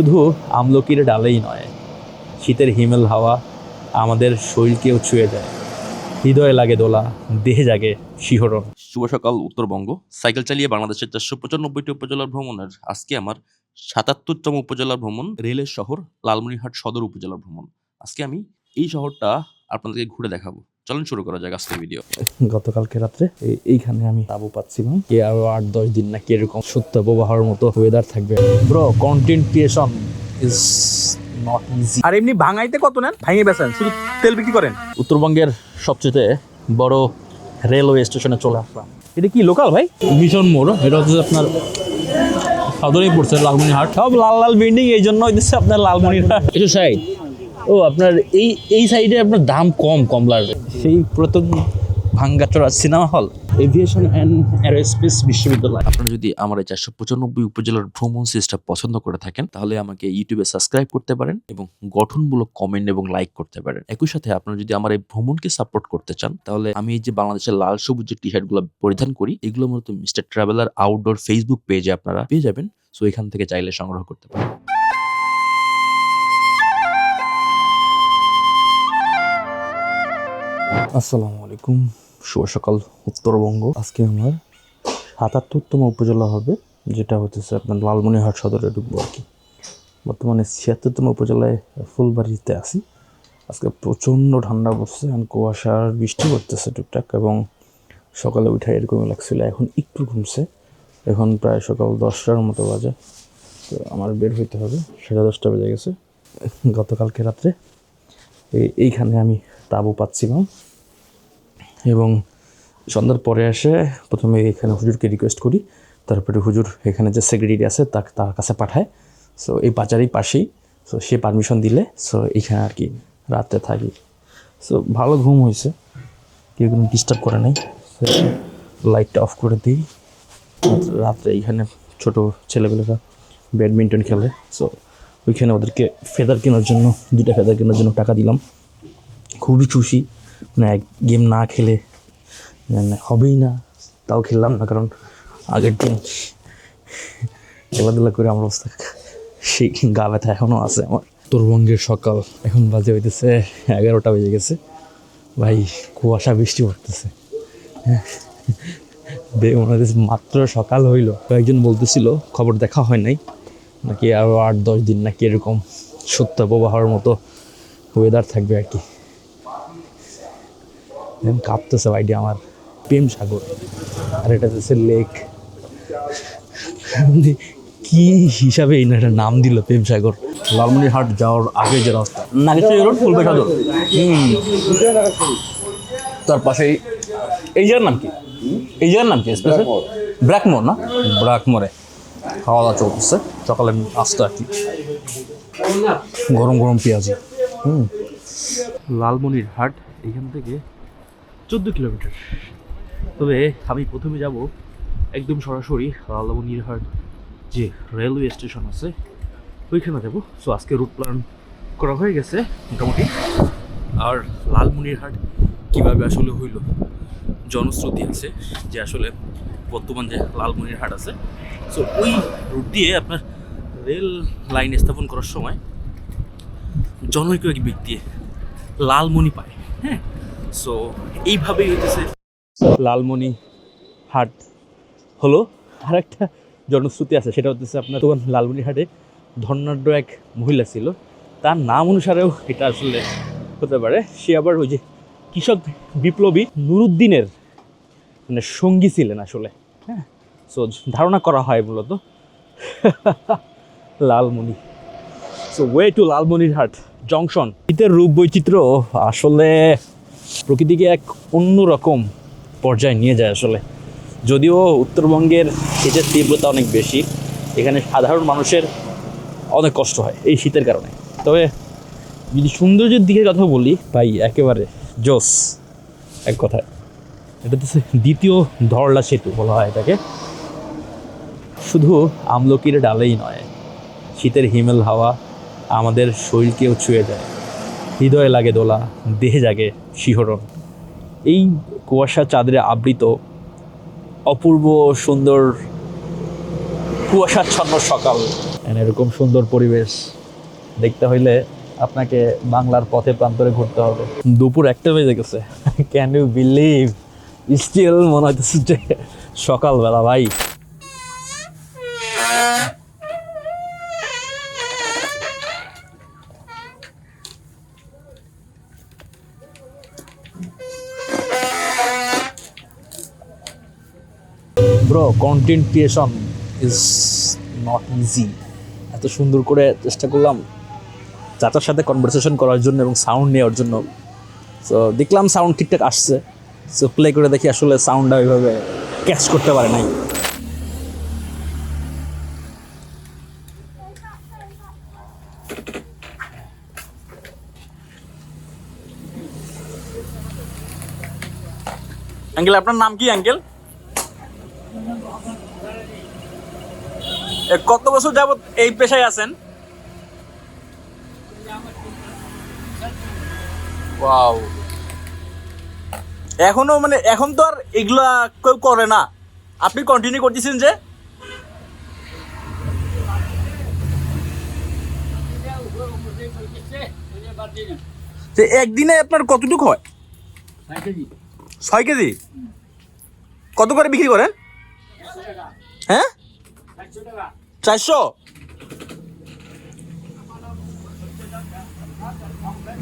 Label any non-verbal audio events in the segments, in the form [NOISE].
শুধু আমলকির ডালেই নয়, শীতের হিমেল হাওয়া আমাদের শরীরকেও ছুঁয়ে যায়। হৃদয়ে লাগে দোলা, দেহে জাগে শিহরণ। শুভ সকাল, উত্তরবঙ্গ। সাইকেল চালিয়ে বাংলাদেশের চারশো পঁচানব্বইটি উপজেলার ভ্রমণের আজকে আমার সাতাত্তরতম উপজেলার ভ্রমণ রেলের শহর লালমনিরহাট সদর উপজেলার ভ্রমণ। আজকে আমি এই শহরটা আপনাদেরকে ঘুরে দেখাবো। চলুন শুরু করা যাক আজকের ভিডিও গতকালকে রাত্রে এইখানে আমি তাবু পাচ্ছিলাম কি আরও আট দশ দিন নাকি এরকম সত্য প্রবাহর মতো ওয়েদার থাকবে। Bro content creation is not easy আর এমনি ভাঙাইতে কত নেন? ভাঙিয়ে বেছেন শুধু তেল বিক্রি করেন? উত্তরবঙ্গের সবচেয়ে বড় রেলওয়ে স্টেশনে চলে আসলাম। এটা কি লোকাল ভাই? মিশন মোড় এটা হচ্ছে আপনার সদরেই পড়ছে লালমনিরহাট। সব লাল লাল বিল্ডিং এই জন্য হইতেছে আপনার লালমনিরহাট। একটু সাইড ও আপনার এই এই সাইডে আপনার দাম কম কমলার সেই প্রথম ভাঙ্গাচড়া cinema hall aviation and aerospace বিশ্ববিদ্যালয়। আপনারা যদি আমার এই চারশো পঁচানব্বই উপজেলার ভ্রমণ সিরিজটা পছন্দ করে থাকেন তাহলে আমাকে ইউটিউবে সাবস্ক্রাইব করতে পারেন এবং গঠনমূলক কমেন্ট এবং লাইক করতে পারেন। একই সাথে আপনারা যদি আমার এই ভ্রমণকে সাপোর্ট করতে চান তাহলে আমি এই যে বাংলাদেশের লাল সবুজ যে টি শার্টগুলো পরিধান করি এগুলো মূলত মিস্টার ট্রাভেলার আউটডোর ফেসবুক পেজে আপনারা পেয়ে যাবেন। সো এখান থেকে চাইলে সংগ্রহ করতে পারেন। আসসালামু আলাইকুম। শুভ সকাল, উত্তরবঙ্গ। আজকে আমার সাতাত্তরতম উপজেলা হবে, যেটা হতেছে আপনার লালমনিরহাট সদরে ঢুকবো আর কি। বর্তমানে ছিয়াত্তরতম উপজেলায় ফুলবাড়িতে আছি। আজকে প্রচণ্ড ঠান্ডা পড়ছে আর কুয়াশার বৃষ্টি পড়তেছে টুকটাক এবং সকালে উঠে এরকমই লাগছিল, এখন একটু ঘুমছে। এখন প্রায় সকাল দশটার মতো বাজে, তো আমার বের হইতে হবে, সাড়ে দশটা বেজে গেছে। গতকালকে রাত্রে এইখানে আমি তাবু পাচ্ছিলাম। এবং সন্ধ্যার পরে এসে প্রথমে এখানে হুজুরকে রিকোয়েস্ট করি। তারপরে হুজুর এখানে যে সেক্রেটারি আছে তা তার কাছে পাঠায়। সো এই বাজারের পাশেই। সো সে পারমিশন দিলে সো এইখানে আর কি রাতে থাকি। সো ভালো ঘুম হয়েছে। কেউ কোনো ডিস্টার্ব করে নাই। লাইটটা অফ করে দিই। রাত্রে এইখানে ছোট ছেলেপেলেরা ব্যাডমিন্টন খেলে। সো ওইখানে ওদেরকে ফেদার কেনার জন্য দুটা ফেদার কেনার জন্য টাকা দিলাম। খুবই খুশি। মানে এক গেম না খেলে মানে হবেই না, তাও খেললাম না কারণ আগের দিন খেলাধুলা করে আমার অবস্থা সেই গা ব্যথা এখনও আছে আমার। উত্তরবঙ্গের সকাল, এখন বাজে হইতেছে এগারোটা বেজে গেছে। ভাই, কুয়াশা, বৃষ্টি পড়তেছে। হ্যাঁ। মনে মাত্র সকাল হইল। কয়েকজন বলতেছিল, খবর দেখা হয় নাই, নাকি আরও আট, দশ দিন নাকি এরকম সত্য প্রবাহর মতো ওয়েদার থাকবে আর কি। দেন কাঁপতেছে ভাইটি আমার প্রেম সাগর। আর এটা হচ্ছে লেক। কি হিসাবে এই একটা নাম দিল প্রেম সাগর? লালমনিরহাট যাওয়ার আগে যে রাস্তা নাগেশ্বরী রোড ফুলবে সাগর। হুম। তার পাশেই এই জায়গার নাম কি? এই জায়গার নাম কি? স্পেশাল ব্র্যাকমোর না? ব্র্যাকমোরে খাওয়া দাওয়া চলতেছে সকালে আসতে আর কি। গরম গরম পেঁয়াজি। হুম। লালমনিরহাট এখান থেকে চোদ্দ কিলোমিটার। তবে আমি প্রথমে যাব একদম সরাসরি লালমনিরহাট যে রেলওয়ে স্টেশন আছে, ওইখানে যাব। সো আজকে রুট প্ল্যান করা হয়ে গেছে মোটামুটি। আর লালমনিরহাট কীভাবে আসলে হইল, জনশ্রুতি আছে যে আসলে বর্তমান যে লালমনিরহাট আছে। সো ওই রুট দিয়ে আপনার রেল লাইন স্থাপন করার সময় জনৈক এক ব্যক্তি লালমণি পায় হ্যাঁ? সো এইভাবেই হইতেছে। লালমণি হাট হলো। আর একটা জনশ্রুতি আছে, সেটা হচ্ছে আপনার তখন লালমণি হাটে ধর্নাঢ্য এক মহিলা ছিল। তার নাম অনুসারেও এটা আসলে হতে পারে। সে আবার ওই যে কৃষক বিপ্লবী নুরুদ্দিনের মানে সঙ্গী ছিলেন আসলে হ্যাঁ? সো ধারণা করা হয় মূলত। [LAUGHS] Lalmoni so way to Lalmonirhat junction শীতের রূপ বৈচিত্র্য আসলে প্রকৃতিকে এক অন্যরকম পর্যায়ে নিয়ে যায় আসলে। যদিও উত্তরবঙ্গের শীতের তীব্রতা অনেক বেশি, এখানে সাধারণ মানুষের অনেক কষ্ট হয় এই শীতের কারণে। তবে যদি সৌন্দর্যের দিকে কথা বলি, ভাই, একেবারে জোস এক কথায়। এটা তো দ্বিতীয় ধরলা সেতু বলা হয় এটাকে। শুধু আমলকির ডালেই নয়, শীতের হিমেল হাওয়া আমাদের শরীরকেও ছুঁয়ে যায়। হৃদয়ে লাগে দোলা, দেহে জাগে শিহরণ। এই কুয়াশা চাঁদরে আবৃত অপূর্ব সুন্দর কুয়াশাচ্ছন্ন সকাল। এরকম সুন্দর পরিবেশ দেখতে হইলে আপনাকে বাংলার পথে প্রান্তরে ঘুরতে হবে। দুপুর একটা বেজে গেছে। ক্যান ইউ বিলিভ স্টিল মনে হইতেছে যে সকালবেলা, ভাই। Content creation is not easy এত সুন্দর করে চেষ্টা করলাম চাচার সাথে কনভারসেশন করার জন্য এবং সাউন্ড নেওয়ার জন্য। সো দেখলাম সাউন্ড ঠিকঠাক আসছে। সো প্লে করে দেখি আসলে সাউন্ডটা ওইভাবে ক্যাচ করতে পারে নাই। আঙ্কেল আপনার নাম কি আঙ্কেল কত বছর যাবত এই পেশায় আছেন? ওয়াও। এখনও মানে এখন তো আর এগুলা কেউ করে না। আপনি কন্টিনিউ করতেছেন যে? যে একদিনে আপনার কতটুকু হয়? ছয় কেজি। কত করে বিক্রি করেন? হ্যাঁ? চারশো?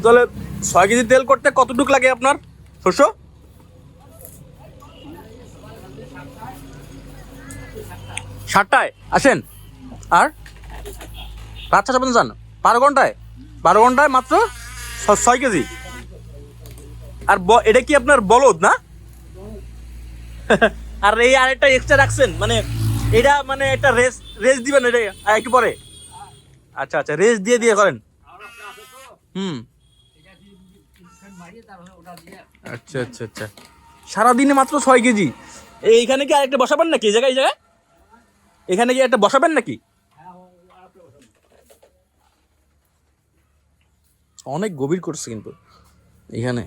তাহলে ছয় কেজি তেল করতে কতটুকু লাগে আপনার? শস্য সাতটায় আসেন। আর? রাত চারটা পর্যন্ত যান। বারো ঘন্টায়? বারো ঘন্টায় মাত্র ছয় কেজি। আর এটা কি আপনার বলদ না? [LAUGHS] আর এই আরেকটা এক্সট্রা রাখছেন? মানে এটা মানে একটা রেস্ট রেস্ট দিবেন এটা একটু পরে? আচ্ছা আচ্ছা রেস্ট দিয়ে দিয়ে করেন। হুম। আচ্ছা আচ্ছা আচ্ছা। সারাদিনে মাত্র ছয় কেজি। এইখানে কি আরেকটা বসাবেন নাকি? এই জায়গায় জায়গায়? এখানে কি একটা বসাবেন নাকি? অনেক গভীর করছে কিন্তু এখানে।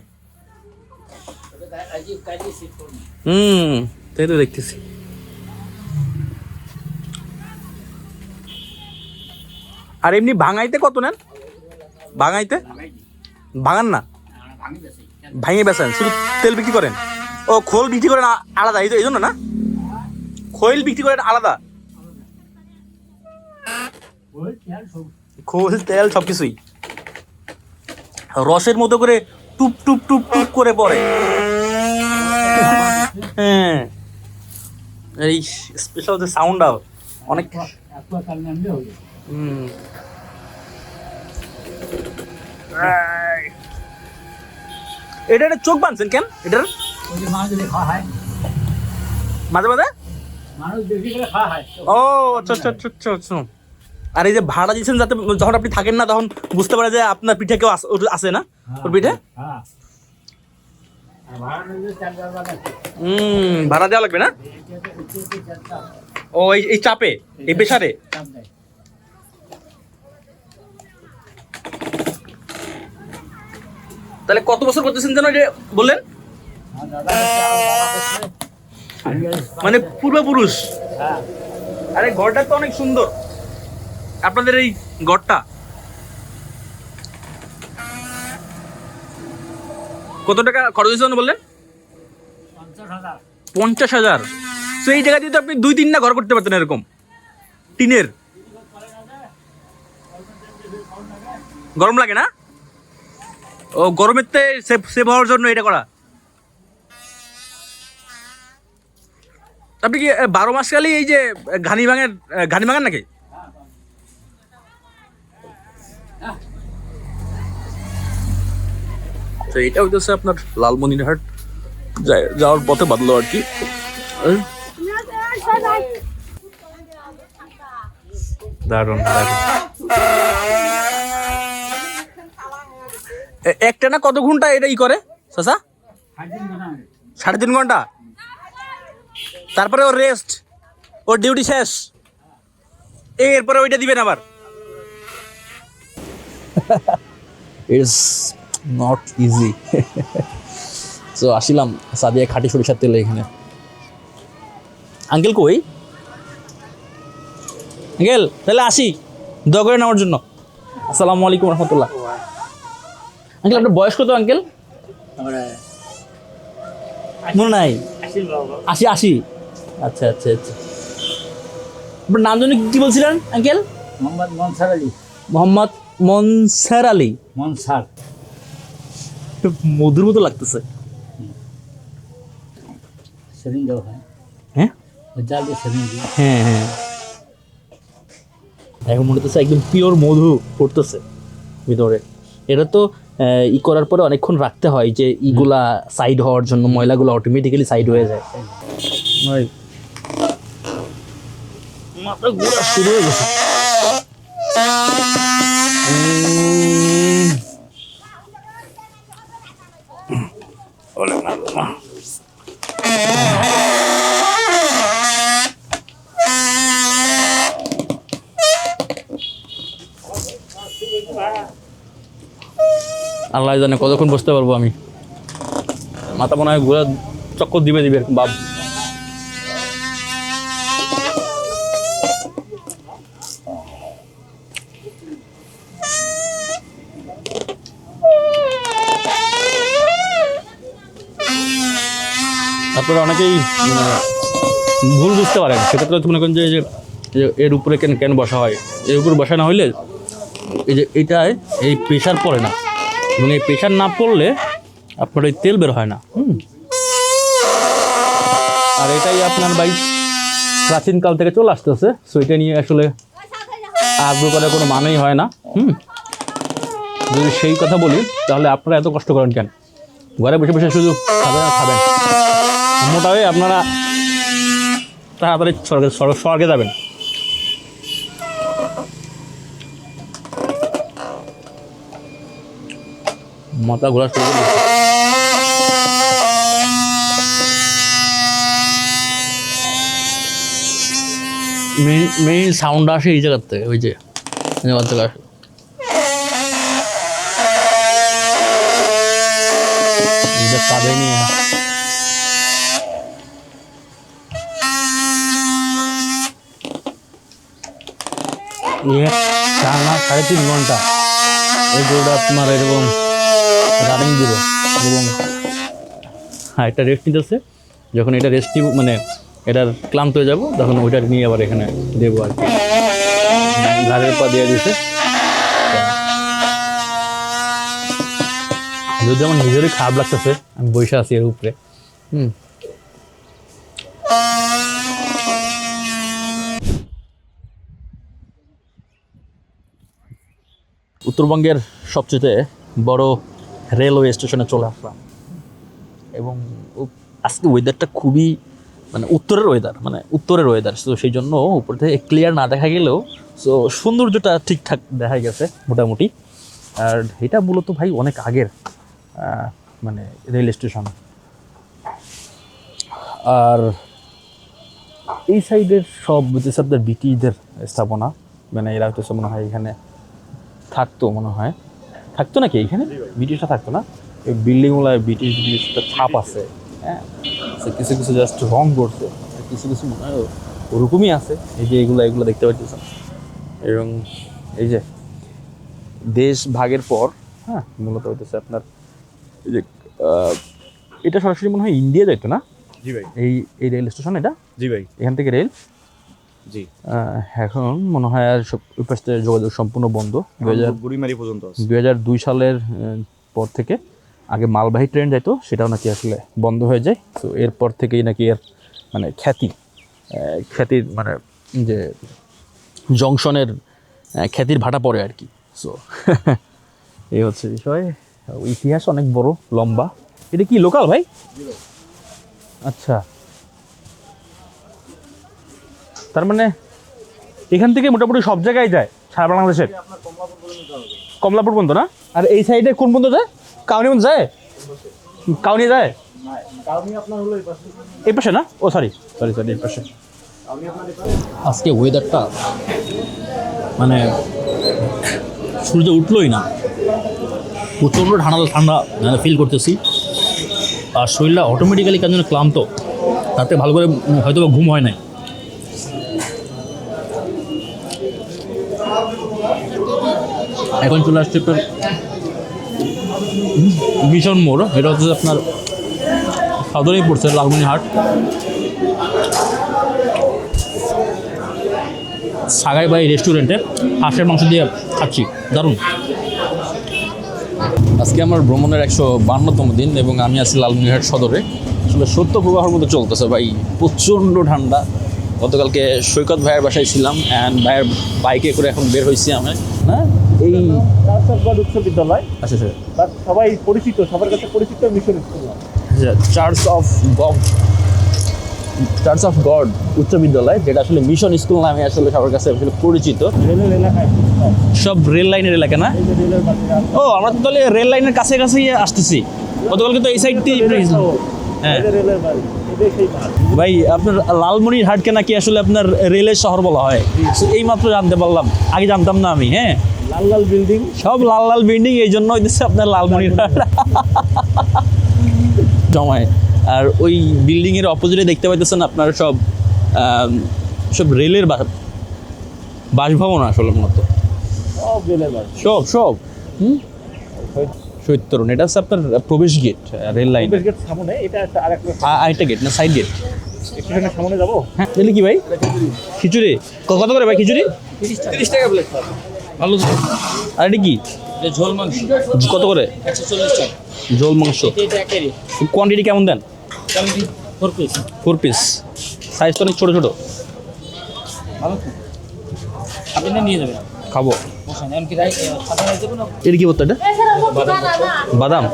হুম, তাই তো দেখতেছি। আর এমনি ভাঙাইতে কত নেন? ভাঙাইতে? ভাঙান না? ভাঙে বেচেন, শুধু তেল বিক্রি করেন? ও, খোল বিক্রি করেন আলাদা, এই জন্য না? খোল বিক্রি করেন আলাদা? খোল, তেল সব কিছুই রসের মতো করে টুপ টুপ টুপ টুপ করে পড়ে। হ্যাঁ। এই স্পেশাল যে সাউন্ডটা অনেক হুম। এটা একটা চোখ বানছেন কেন? এটার? মাঝে মাঝে? ও আচ্ছা আচ্ছা আচ্ছা আচ্ছা আর এই যে ভাড়া দিয়েছেন যাতে যখন আপনি থাকেন না তখন বুঝতে পারে যে আপনার পিঠে কেউ আস- না? ওর পিঠে? হুম ভাড়া দেওয়া লাগবে না? ও এই এই চাপে এই পেশারে তাহলে কত বছর করতেছেন যেন যে বললেন? মানে পূর্বপুরুষ? আরে ঘরটা তো অনেক সুন্দর। আপনাদের এই ঘরটা? কত টাকা খরচ হয়েছে বললেন? পঞ্চাশ হাজার। তো এই জায়গা দিয়ে তো আপনি দুই তিনটা ঘর করতে পারতেন এরকম, টিনের। গরম লাগে না? ও, গরমের তে সেভ হওয়ার জন্য এটা করা। আপনি কি বারো মাস কালই এই যে ঘানি ভাঙের ঘানি ভাঙেন নাকি? তো এটা হইতেছে আপনার লালমনিরহাট যাওয়ার পথে বাদলো আর কি। দারুণ দারুণ। একটা না কত ঘণ্টা এটা ই করে চাচা সাড়ে তিন ঘণ্টা? তারপরে ওর রেস্ট ওর ডিউটি শেষ। এরপরে ওইটা দিবেন আবার। ইটস নট ইজি তো আসিলাম সাদিয়া খাঁটি সরিষার তেল এখানে। আঙ্কেল কই? আঙ্কেল, তাহলে আসি। দোয়া করে নেওয়ার জন্য। আসসালামু আলাইকুম রহমতুল্লাহ। আঙ্কেল আপনার বয়স কত আঙ্কেল? মনে নাই। আশি আশি? আচ্ছা আচ্ছা আচ্ছা। আপনার নাম জানি কি বলছিলেন আঙ্কেল? মোহাম্মদ মনসার আলী। মোহাম্মদ মনসার আলী। মনসার। মধুর মতো লাগতেছে। সেদিন দেওয়া হয়? হ্যাঁ? জাল দিয়ে সেদিন হ্যাঁ হ্যাঁ। এখন মনে হচ্ছে একদম পিওর মধু পড়তেছে ভিতরে। এটা তো ই করার পরে অনেকক্ষণ রাখতে হয় যে ইগুলা সাইড হওয়ার জন্য ময়লাগুলো অটোমেটিক্যালি সাইড হয়ে যায়। ভাই। মাথা ঘোরা শুরু হয়ে গেছে। আল্লাহ জানে কতক্ষণ বসতে পারব আমি। মাথা মনে হয় ঘোরা চক্কর দিবে দিবে বাপ। আপনারা অনেকেই মানে, ভুল বুঝতে পারেন সেক্ষেত্রে মনে করেন যে এর উপরে কেন কেন বসা হয়? এর উপর বসা না হইলে এই যে এটায় এই প্রেশার পড়ে না। এবং এই প্রেশার না পড়লে আপনার ওই তেল বের হয় না, হুম। আর এটাই আপনার বাইক প্রাচীনকাল থেকে চলে আসতেছে সো এটা নিয়ে আসলে আগ্রহ করার কোনো মানেই হয় না, হুম। যদি সেই কথা বলি, তাহলে আপনারা এত কষ্ট করেন কেন? ঘরে বসে বসে শুধু খাবেন আর খাবেন। মোটা আপনারা তাড়াতাড়ি স্বর্গ- স্বর্গে যাবেন। মাথা ঘোরা শুরু করে মেইন মেইন সাউন্ড আসে এই জায়গার থেকে, ওই যে আসে। ইয়ে সাড়ে তিন ঘণ্টা। এই গরুটা আপনার এরকম রানিং দিব। এবং হ্যাঁ এটা রেস্ট নিতেছে। যখন এটা রেস্ট নিব মানে এটার ক্লান্ত হয়ে যাব, তখন ওইটা নিয়ে আবার এখানে দেবো আর কি। ঘাড়ের পা দিয়ে দিছে। যদি আমার নিজেরই খারাপ লাগতেছে, আমি বসে আছি এর উপরে। হুম। উত্তরবঙ্গের সবচেয়ে বড় রেলওয়ে স্টেশনে চলে আসলাম। এবং আজকে ওয়েদারটা খুবই মানে উত্তরের ওয়েদার মানে উত্তরের ওয়েদার তো সেই জন্য উপর থেকে ক্লিয়ার না দেখা গেলেও সো সৌন্দর্যটা ঠিকঠাক দেখা গেছে মোটামুটি। আর এটা মূলত ভাই অনেক আগের মানে রেল স্টেশন। আর এই সাইডের সব আপনার ব্রিটিশদের স্থাপনা মানে এরা হচ্ছে মনে হয় এখানে থাকতো মনে হয়। থাকতো নাকি? এখানে ব্রিটিশরা থাকতো না? এই বিল্ডিংগুলো ব্রিটিশ ব্রিটিশ একটা ছাপ আছে। হ্যাঁ। কিছু কিছু জাস্ট রং করছে। কিছু কিছু মনে হয় ওরকমই আছে। এই যে এগুলো এগুলো দেখতে পাচ্ছেন এবং এই যে দেশ ভাগের পর হ্যাঁ মূলত হইতেছে আপনার এই যে এটা সরাসরি মনে হয় ইন্ডিয়া যাইতো না? জি ভাই। এই এই রেল স্টেশন এটা? জি ভাই। এখান থেকে রেল জি। এখন মনে হয় আর ওই যোগাযোগ সম্পূর্ণ বন্ধ। দু হাজার বুড়িমারি পর্যন্ত দুই হাজার দুই সালের পর থেকে আগে মালবাহী ট্রেন যাইতো সেটাও নাকি আসলে বন্ধ হয়ে যায়। তো এরপর থেকেই নাকি এর মানে খ্যাতি খ্যাতির মানে যে জংশনের খ্যাতির ভাটা পড়ে আর কি। সো [LAUGHS] এই হচ্ছে বিষয়। ইতিহাস অনেক বড় লম্বা। এটা কি লোকাল ভাই। আচ্ছা। তার মানে এখান থেকে মোটামুটি সব জায়গায় যায় সারা বাংলাদেশের। কমলাপুর পর্যন্ত না? আর এই সাইডে কোন পর্যন্ত যায়? কাউনি পর্যন্ত যায়? কাউনি যায়? এই পাশে না? ও সরি সরি সরি এই পাশে। আজকে ওয়েদারটা মানে সূর্য উঠলোই না। প্রচণ্ড ঠান্ডা ঠান্ডা মানে ফিল করতেছি। আর শরীরটা অটোমেটিক্যালি কেন যেন ক্লান্ত। তাতে ভালো করে হয়তো ঘুম হয় নাই। এখন চলে আসছে আপনার মিশন মোড়। এটা হচ্ছে আপনার সদরেই পড়ছে লালমনিহাট সাগাই বাই রেস্টুরেন্টে হাঁসের মাংস দিয়ে খাচ্ছি। দারুণ। আজকে আমার ভ্রমণের একশো বান্নতম দিন এবং আমি আছি লালমনিরহাট সদরে। আসলে সত্য প্রবাহের মতো চলতেছে ভাই, প্রচণ্ড ঠান্ডা। গতকালকে সৈকত ভাইয়ের বাসায় ছিলাম অ্যান্ড ভাইয়ের বাইকে করে এখন বের হয়েছি আমি। হ্যাঁ? এই চার্চগড় উচ্চ বিদ্যালয়। আচ্ছা আচ্ছা। বাট সবাই পরিচিত সবার কাছে পরিচিত mission school church of God church of God উচ্চ বিদ্যালয় যেটা আসলে মিশন স্কুল নামে আসলে সবার কাছে আসলে পরিচিত। রেলের এলাকায়। সব রেল লাইনের এলাকা না? ও আমরা তো তাহলে রেল লাইনের কাছে কাছেই আসতেছি। গতকালকে তো এই সাইড দিয়ে হ্যাঁ। ভাই আপনার লালমনির হাটকে নাকি আসলে আপনার রেলের শহর বলা হয়? এই মাত্র জানতে পারলাম। আগে জানতাম না আমি হ্যাঁ? লাল লাল বিল্ডিং সব লাল লাল বিল্ডিং এই জন্য হইতেছে আপনার লালমনির হাট জমায় আর ওই বিল্ডিং এর অপোজিটে দেখতে পাইতেছেন আপনার সব সব রেলের বাসভবন আসলে মূলত সব সব হুম? শহীদ এটা হচ্ছে আপনার প্রবেশ গেট রেল লাইন গেট সামনে এটা আরেকটা গেট না সাইড গেট সামনে যাব? হ্যাঁ তাহলে কি ভাই? খিচুড়ি। কত করে ভাই খিচুড়ি? তিরিশ টাকা। প্লেট ভালো আর এটা কি? ঝোল মাংস। কত করে? একশো চল্লিশ টাকা। ঝোল মাংস। কোয়ান্টিটি কেমন দেন? Four piece four piece size তো অনেক ছোটো ছোটো। ভালো আপনি নিয়ে যাবেন? খাব। এটা কি ভর্তা এটা? বাদাম।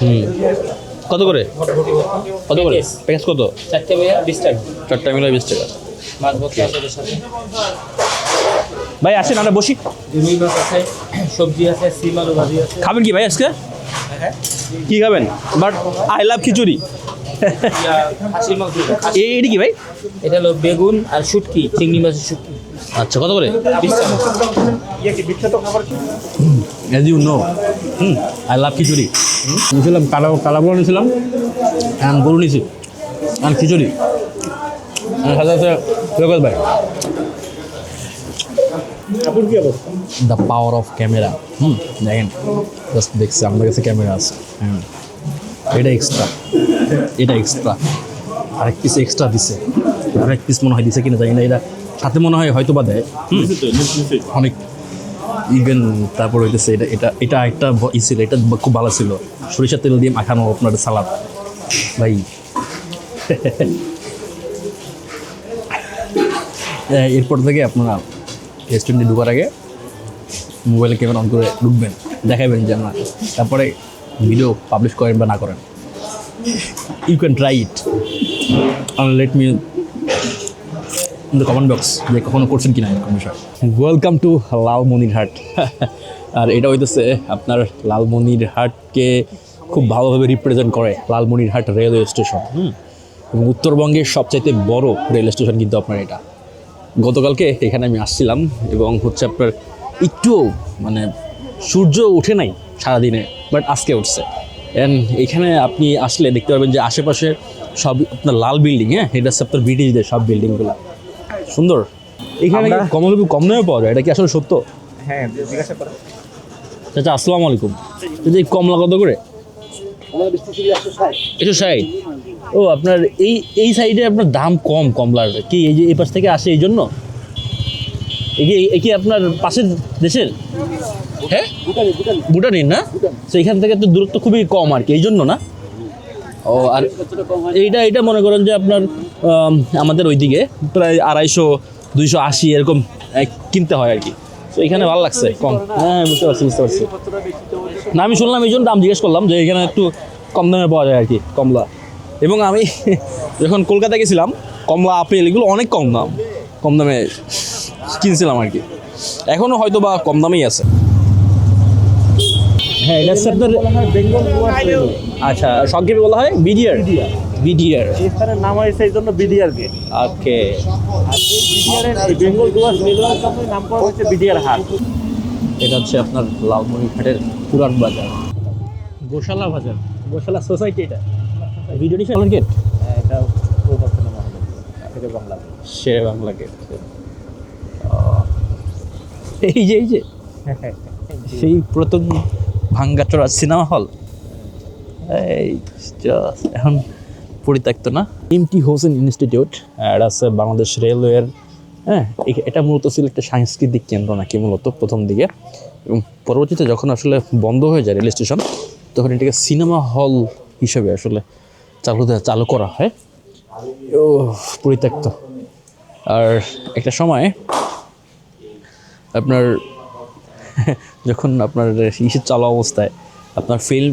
হুম। কত করে? কত করে। প্যাকেজ কত? চারটে ভাইয়া বিশ টাকা। চারটা মিলে বিশ টাকা। মাছ ভর্তা সাথে। ভাই আসেন আমরা বসি। রুই মাছ আছে সবজি আছে সিম আলু ভাজি আছে। খাবেন কি ভাই আজকে? কি খাবেন? But I love khichuri. খাসির মাংস খাসি- এই এটি কি ভাই? এটা হলো বেগুন আর শুটকি চিংড়ি মাছের শুটকি। আচ্ছা কত করে? As you know hmm I love khichuri. নিয়েছিলাম কালা কালাগুলো নিয়েছিলাম। অ্যান্ড গরু নিয়েছি। অ্যান্ড খিচুড়ি। সাথে সাথে ভাই। আপুর কি অবস্থা? The power of camera hmm দেখেন জাস্ট দেখছি আমার কাছে ক্যামেরা আছে। হ্যাঁ এটা এক্সট্রা এটা এক্সট্রা আরেক পিস এক্সট্রা দিছে। আরেক পিস মনে হয় দিছে কিনা জানি না এটা সাথে মনে হয় হয়তো বা দেয় অনেক ইভেন তারপর হইতেছে এটা এটা এটা একটা ই ছিল এটা খুব ভালো ছিল। সরিষার তেল দিয়ে মাখানো আপনার সালাদ। ভাই [LAUGHS] এরপর থেকে আপনারা রেস্টুরেন্টে ঢুকার আগে মোবাইলে ক্যামেরা অন করে ঢুকবেন, দেখাবেন যে না। তারপরে ভিডিও পাবলিশ করেন বা না করেন। You can try it let me in the comment box যে কখনো করছেন কিনা এরকম বিষয়। Welcome to Lalmonirhat. আর এটা হইতেছে আপনার লালমনিরহাটকে খুব ভালোভাবে রিপ্রেজেন্ট করে লালমনিরহাট রেলওয়ে স্টেশন হুম। এবং উত্তরবঙ্গের সবচাইতে বড় রেল স্টেশন কিন্তু আপনার এটা। গতকালকে এখানে আমি আসছিলাম এবং হচ্ছে আপনার একটুও মানে সূর্য ওঠে নাই সারাদিনে বাট আজকে উঠছে। অ্যান্ড এখানে আপনি আসলে দেখতে পাবেন যে আশেপাশে সব আপনার লাল বিল্ডিং হ্যাঁ? এটা হচ্ছে আপনার ব্রিটিশদের সব বিল্ডিংগুলো সুন্দর। এখানে কমলবি কম দামে পাওয়া যায় এটা কি আসলে সত্য? হ্যাঁ জিজ্ঞাসা চাচা আসসালামু আলাইকুম। এই কমলা কত করে? একশো ষাট। ও আপনার এই এই সাইডে আপনার দাম কম কমলার। কি এই যে এই পাশ থেকে আসে এই জন্য? কি এ কি আপনার পাশের দেশের? হ্যাঁ? ভুটানির না? তো এখান থেকে তো দূরত্ব খুবই কম আর কি এই জন্য না? ও আর এইটা এটা মনে করেন যে আপনার আম, আমাদের ওইদিকে প্রায় আড়াইশো দুইশো আশি এরকম কিনতে হয় আর কি। তো এখানে ভালো লাগছে কম। হ্যাঁ বুঝতে পারছি বুঝতে পারছি। না আমি শুনলাম এই জন্য দাম জিজ্ঞেস করলাম যে এখানে একটু কম দামে পাওয়া যায় আর কি কমলা। এবং আমি [LAUGHS] যখন কলকাতা গেছিলাম কমলা আপেল এগুলো অনেক কম দাম। কম দামে কিনছিলাম আর কি। এখনও হয়তো বা কম দামেই আছে। হ্যাঁ এটা হচ্ছে আপনার আচ্ছা সংক্ষেপে বলা হয় বিডিআর। বিডিআর। স্থানের নাম হয়েছে এই জন্য BDR gate okay. Bengal Dooars রেলওয়ের জন্য নাম করা হয়েছে বিডিআর হাট। এটা হচ্ছে আপনার লালমনিরহাটের পুরান বাজার। গোশালা বাজার। গোশালা সোসাইটি এটা। ভিডিও নিশা গেট হ্যাঁ, এটা পূর্বাচল বাংলা। শেরে বাংলা গেট এই যে এই যে। [LAUGHS] সেই প্রথম ভাঙ্গাচোরা সিনেমা হল? এই just এখন পরিত্যক্ত না? MT Hossain institute. এটা আছে বাংলাদেশ রেলওয়ের হ্যাঁ এটা মূলত ছিল একটা সাংস্কৃতিক কেন্দ্র নাকি মূলত প্রথম দিকে। এবং পরবর্তীতে যখন আসলে বন্ধ হয়ে যায় রেল স্টেশন তখন এটাকে সিনেমা হল হিসেবে আসলে চালু চালু করা হয়। ও, পরিত্যক্ত। আর একটা সময় আপনার [LAUGHS] যখন আপনার ইসের চলা অবস্থায়, আপনার ফিল্ম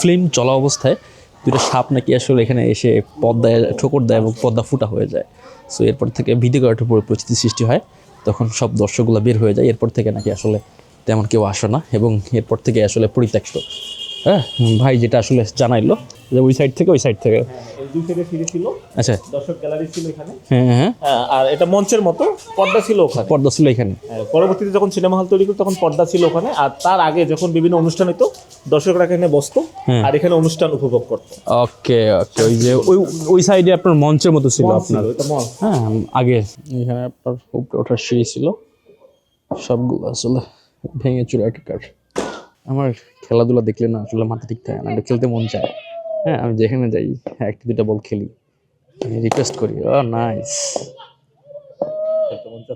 ফিল্ম চলা অবস্থায় দুটো সাপ নাকি আসলে এখানে এসে পদ্মায়, ঠোকর দেয় এবং পদ্মা ফুটা হয়ে যায়। সো এরপর থেকে করার একটু পরিস্থিতি সৃষ্টি হয়। তখন সব দর্শকগুলো বের হয়ে যায়। এরপর থেকে নাকি আসলে তেমন কেউ আসে না এবং এরপর থেকে আসলে পরিত্যক্ত। হ্যাঁ ভাই যেটা আসলে জানাইলো যে ওই সাইড থেকে ওই সাইড থেকে। দুই সাইডে সিঁড়ি ছিল। আচ্ছা। দর্শক গ্যালারি ছিল এখানে। হ্যাঁ হ্যাঁ। হ্যাঁ, আর এটা মঞ্চের মতো পর্দা ছিল ওখানে। পর্দা ছিল এখানে। হ্যাঁ, পরবর্তীতে যখন সিনেমা হল তৈরি করতো তখন পর্দা ছিল ওখানে। আর তার আগে যখন বিভিন্ন অনুষ্ঠান হতো দর্শকরা এখানে বসতো হ্যাঁ। আর এখানে অনুষ্ঠান উপভোগ করতো। ওকে ওকে ওই যে ওই ওই সাইডে আপনার মঞ্চের মতো ছিল আপনার। হ্যাঁ আগে। এখানে আপনার উপরে ওঠার সিঁড়ি ছিল। সবগুলো আসলে ভেঙে চুরে একাকার আমার খেলাধুলা দেখলে না আসলে মাথা ঠিক থাকে না খেলতে মন চায়। হ্যাঁ আমি যেখানে যাই হ্যাঁ একটা দুটা বল খেলি। রিকোয়েস্ট করি ও নাইস মন [LAUGHS]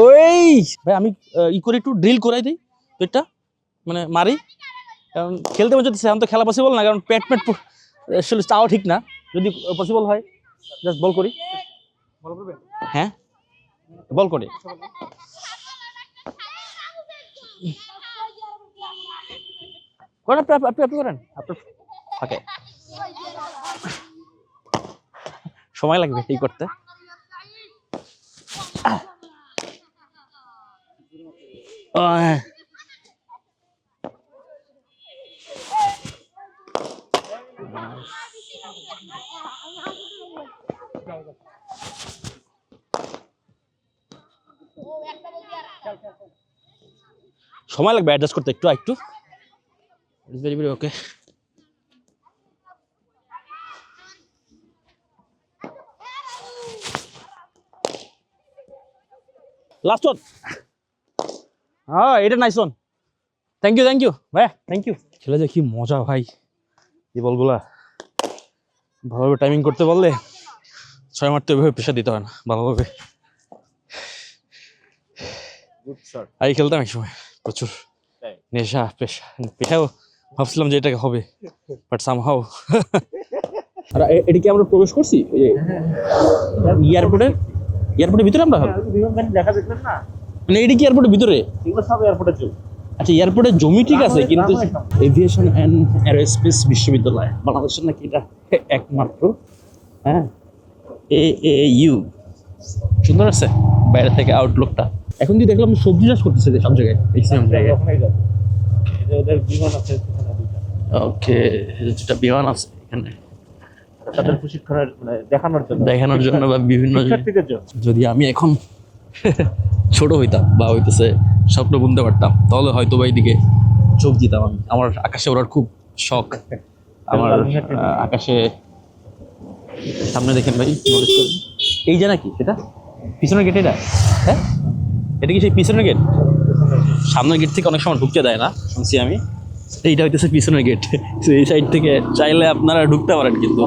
ওই! ভাই আমি ই করে একটু ড্রিল করাই দিই পেটটা। মানে মারি। কারণ খেলতে মন চাচ্ছে এখন তো খেলা পসিবল না কারণ পেট পেট পু- আসলে চাওয়া ঠিক না। যদি পসিবল হয় জাস্ট বল করি হ্যাঁ? বল করি। করেন আপনি আপনি আপনি করেন। সময় লাগবে এই করতে। সময় লাগবে অ্যাডজাস্ট করতে একটু একটু very very okay last one হ্যাঁ এটা nice one thank you thank you ভাই থ্যাংক ইউ খেলে যে কি মজা ভাই। এই বলগুলা ভালোভাবে টাইমিং করতে পারলে ছয় মারতে ওইভাবে পেশা দিতে হয় না ভালোভাবে। Good খেলতাম এক সময় প্রচুর নেশা পেশা পেশাও। ভাবছিলাম যে এটাকে হবে [LAUGHS] বাট সামহাও [LAUGHS] আর এটা কি আমরা প্রবেশ করছি? এয়ারপোর্টের এয়ারপোর্টের ভিতরে আমরা বিমানবাহিনী দেখা দেখলেন না। মানে এটা কি এয়ারপোর্টের ভিতরে? সব এয়ারপোর্টে চল আচ্ছা এয়ারপোর্টের জমি ঠিক আছে কিন্তু এভিয়েশন অ্যান্ড অ্যারোস্পেস বিশ্ববিদ্যালয় বাংলাদেশের নাকি এটা একমাত্র হ্যাঁ? এ এ ইউ সুন্দর আছে বাইরে থেকে আউটলুকটা এখন দিয়ে দেখলাম সবজি চাষ করতেছে সব জায়গায় ম্যাক্সিমাম জায়গায়। এই যে ওদের বিমান আছে। ওকে যেটা বিমান আছে এখানে। তাদের প্রশিক্ষণের মানে দেখানোর জন্য। দেখানোর জন্য বা বিভিন্ন যদি আমি এখন [LAUGHS] ছোট হইতাম বা হইতেছে স্বপ্ন বুনতে পারতাম তাহলে হয়তো বা এইদিকে চোখ দিতাম আমি। আমার আকাশে ওড়ার খুব শখ। আমার আকাশে সামনে দেখেন ভাই করুন। এই যে নাকি এটা? পিছনের গেট এটা? হ্যাঁ? এটা কি সেই পিছনের গেট সামনের গেট থেকে অনেক সময় ঢুকতে দেয় না শুনছি আমি। এইটা হইতেছে পিছনের গেট এই সাইড থেকে চাইলে আপনারা ঢুকতে পারেন কিন্তু।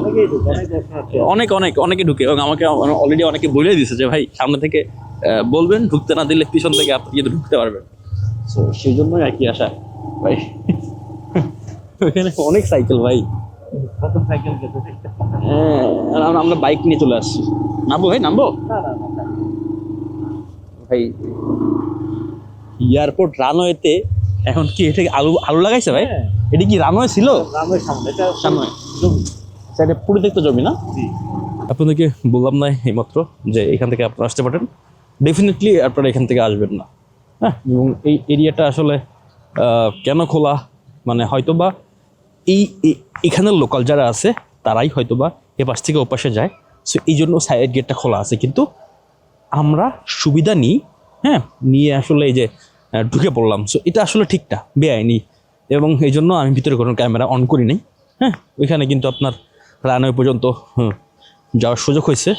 অনেক অনেক অনেক ঢুকে এবং আমাকে অলরেডি অনেকে বলে দিয়েছে যে ভাই সামনে থেকে বলবেন ঢুকতে না দিলে পিছন থেকে আপনি কিন্তু ঢুকতে পারবেন। তো সেই জন্যই আর কি আসা ভাই। ওখানে অনেক সাইকেল ভাই। হ্যাঁ আমরা- বাইক নিয়ে চলে আসছি। নামবো ভাই নামবো। ভাই এয়ারপোর্ট রানওয়েতে এখন কি এটা আলু আলু লাগাইছে ভাই? হ্যাঁ। এটা কি রানওয়ে ছিল? রানওয়ের সামনে এটা সামনে। জমি। পরিত্যক্ত জমি না। আপনাদেরকে বললাম না এইমাত্র যে এখান থেকে আপনারা আসতে পারেন। ডেফিনেটলি আপনারা এখান থেকে আসবেন না। হ্যাঁ? এবং এই এরিয়াটা আসলে আহ, কেন খোলা? মানে হয়তোবা এই এখানের লোকাল যারা আছে তারাই হয়তোবা এ পাশ থেকে ওপাশে যায়। সো এই জন্য সাইড গেটটা খোলা আছে। কিন্তু আমরা সুবিধা নিই হ্যাঁ? নিয়ে আসলে এই যে ঢুকে পড়লাম। সো এটা আসলে ঠিক না বেআইনি। এবং এই জন্য আমি ভিতরে কোনো ক্যামেরা অন করি নাই। হ্যাঁ ওইখানে কিন্তু আপনার রানওয়ে পর্যন্ত যাওয়ার সুযোগ হয়েছে।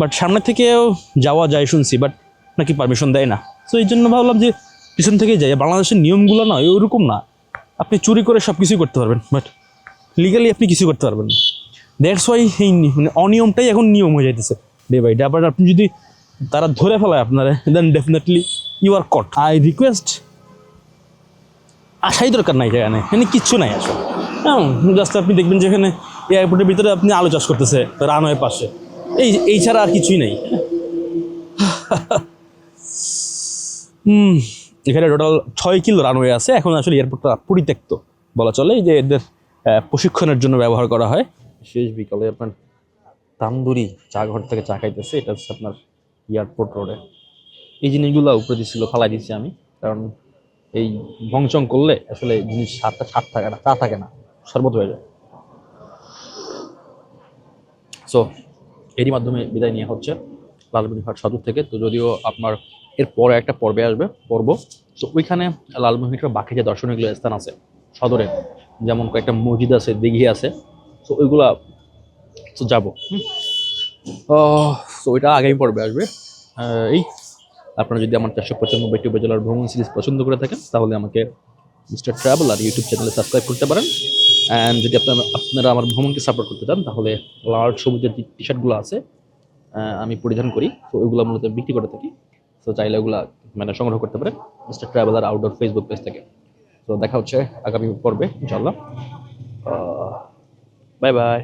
বাট সামনে থেকেও যাওয়া যায় শুনছি বাট নাকি পারমিশন দেয় না। সো এই জন্য ভাবলাম যে পিছন থেকেই যাই। বাংলাদেশের নিয়মগুলো না ওইরকম না। আপনি চুরি করে সব কিছুই করতে পারবেন বাট লিগালি আপনি কিছু করতে পারবেন না। দ্যাটস ওয়াই এই মানে অনিয়মটাই এখন নিয়ম হয়ে যাইতেছে। ডে বাই ডে আবার আপনি যদি তারা ধরে ফেলায় আপনারা then definitely you are caught I request আসাই দরকার নাই সেখানে এখানে কিচ্ছু নাই আসলে। হ্যাঁ জাস্ট আপনি দেখবেন যে এখানে এয়ারপোর্টের ভিতরে আপনি আলো চাষ করতেছে রানওয়ে পাশে। এই এই ছাড়া আর কিছুই নেই। হুম এখানে টোটাল ছয় কিলো রানওয়ে আছে। এখন আসলে এয়ারপোর্টটা পরিত্যক্ত। বলা চলে যে এদের প্রশিক্ষণের জন্য ব্যবহার করা হয়। শেষ বিকালে আপনার তান্দুরি চা ঘর থেকে চা খাইতেছে। এটা হচ্ছে আপনার এয়ারপোর্ট রোডে এই জিনিসগুলো উপরে দিচ্ছিল ফালাই দিচ্ছি আমি। কারণ এই ভংচং করলে আসলে জিনিস স্বাদটা স্বাদ থাকে না, চা থাকে না, শরবত হয়ে যায়। সো এরই মাধ্যমে বিদায় নিয়ে হচ্ছে লালমনিরহাট সদর থেকে। তো যদিও আপনার এর পরে একটা পর্বে আসবে, পর্ব। তো ওইখানে লালমনিরহাটের বাকি যে দর্শনীয় স্থান আছে, সদরে, যেমন কয়েকটা মসজিদ আছে দিঘি আছে। তো ওইগুলা, তো যাব। তো ওইটা আগামী পর্বে আসবে। এই আপনারা যদি আমার চারশো পঁচানব্বইটি উপজেলার ভ্রমণ সিরিজ পছন্দ করে থাকেন, তাহলে আমাকে মিস্টার ট্রাভেল আর ইউটিউব চ্যানেলে সাবস্ক্রাইব করতে পারেন। অ্যান্ড যদি আপনারা আপনারা আমার ভ্রমণকে সাপোর্ট করতে চান, তাহলে লাল সবুজের যে টি শার্টগুলো আছে আমি পরিধান করি। তো ওইগুলো মূলত বিক্রি করে থাকি। তো চাইলে ওগুলো মানে সংগ্রহ করতে পারেন mister traveller outdoor Facebook page থেকে। তো দেখা হচ্ছে আগামী পর্বে ইনশাল্লাহ বাই বাই